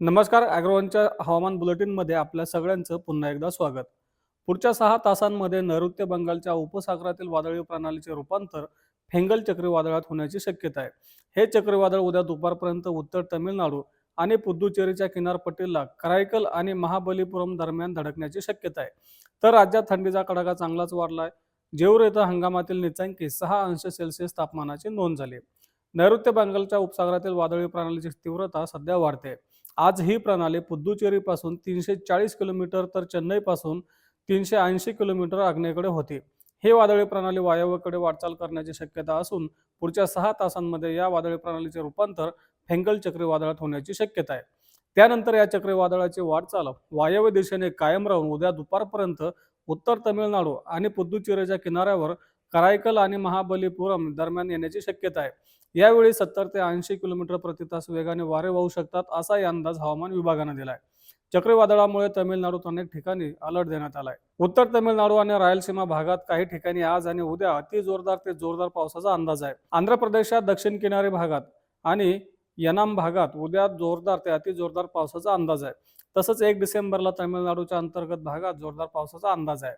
नमस्कार अॅग्रोवनच्या हवामान बुलेटिनमध्ये आपल्या सगळ्यांचं पुन्हा एकदा स्वागत. पुढच्या सहा तासांमध्ये नैऋत्य बंगालच्या उपसागरातील वादळी प्रणालीचे रूपांतर फेंगल चक्रीवादळात होण्याची शक्यता आहे. हे चक्रीवादळ उद्या दुपारपर्यंत उत्तर तमिळनाडू आणि पुद्दुचेरीच्या किनारपट्टीला करायकल आणि महाबलीपुरम दरम्यान धडकण्याची शक्यता आहे. तर राज्यात थंडीचा कडाका चांगलाच वाढला आहे. जेऊर येथे हंगामातील निचांकी सहा अंश सेल्सिअस तापमानाची नोंद झाली नैऋत्य बंगालच्या उपसागरातील वादळी प्रणालीची तीव्रता सध्या वाढते आज ही प्रणाली पुद्दुचेरीपासून तीनशे चाळीस किलोमीटर तर चेन्नईपासून तीनशे ऐंशी किलोमीटर आग्नेयेकडे होती. हे वादळी प्रणाली वायव्यकडे वाटचाल करण्याची शक्यता असून पुढच्या सहा तासांमध्ये या वादळी प्रणालीचे रूपांतर फेंगल चक्रीवादळात होण्याची शक्यता आहे. त्यानंतर या चक्रीवादळाची वाटचाल वायव्य दिशेने कायम राहून उद्या दुपारपर्यंत उत्तर तमिळनाडू आणि पुद्दुचेरीच्या किनाऱ्यावर करायकल आणि महाबलीपुरम दरम्यान येण्याची शक्यता आहे. यावेळी सत्तर ते ऐंशी किलोमीटर प्रति तास वेगाने वारे वाहू शकतात असाही अंदाज हवामान विभागानं दिलाय. चक्रीवादळामुळे तमिळनाडूत अनेक ठिकाणी अलर्ट देण्यात आलाय. उत्तर तमिळनाडू आणि रायलसीमा भागात काही ठिकाणी आज आणि उद्या अति जोरदार ते जोरदार पावसाचा अंदाज आहे. आंध्र प्रदेशात दक्षिण किनारी भागात आणि यनाम भागात उद्या जोरदार ते अति जोरदार पावसाचा अंदाज आहे. तसंच एक डिसेंबरला तमिळनाडूच्या अंतर्गत भागात जोरदार पावसाचा अंदाज आहे.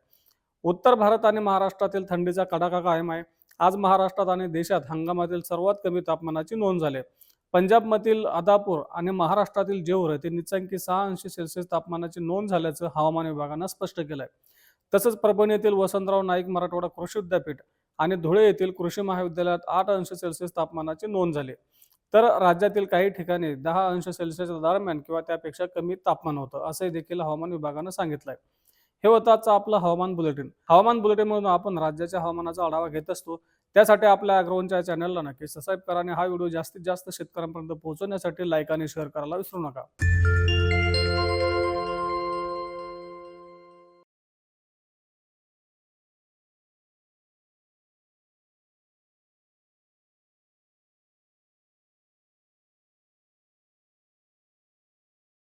उत्तर भारत आणि महाराष्ट्रातील थंडीचा कडाका कायम आहे. आज महाराष्ट्रात आणि देशात हंगामातील सर्वात कमी तापमानाची नोंद झाली पंजाबमधील अदापूर आणि महाराष्ट्रातील जेवर येथे निचांकी सहा अंश सेल्सिअस तापमानाची नोंद झाल्याचं हवामान विभागानं स्पष्ट केलंय. तसंच परभणी येथील वसंतराव नाईक मराठवाडा कृषी विद्यापीठ आणि धुळे येथील कृषी महाविद्यालयात आठ अंश सेल्सिअस तापमानाची नोंद झाली. तर राज्यातील काही ठिकाणी दहा अंश सेल्सिअस दरम्यान किंवा त्यापेक्षा कमी तापमान होतं असंही देखील हवामान विभागानं सांगितलंय. हे होतं आजचं आपलं हवामान बुलेटिन. हवामान बुलेटिनमधून आपण राज्याच्या हवामानाचा आढावा घेत असतो. त्यासाठी आपल्या अग्रवनच्या चॅनलला नक्की सबस्क्राईब करा आणि हा व्हिडिओ जास्तीत जास्त शेतकऱ्यांपर्यंत पोहोचवण्यासाठी लाईक आणि शेअर करायला विसरू नका.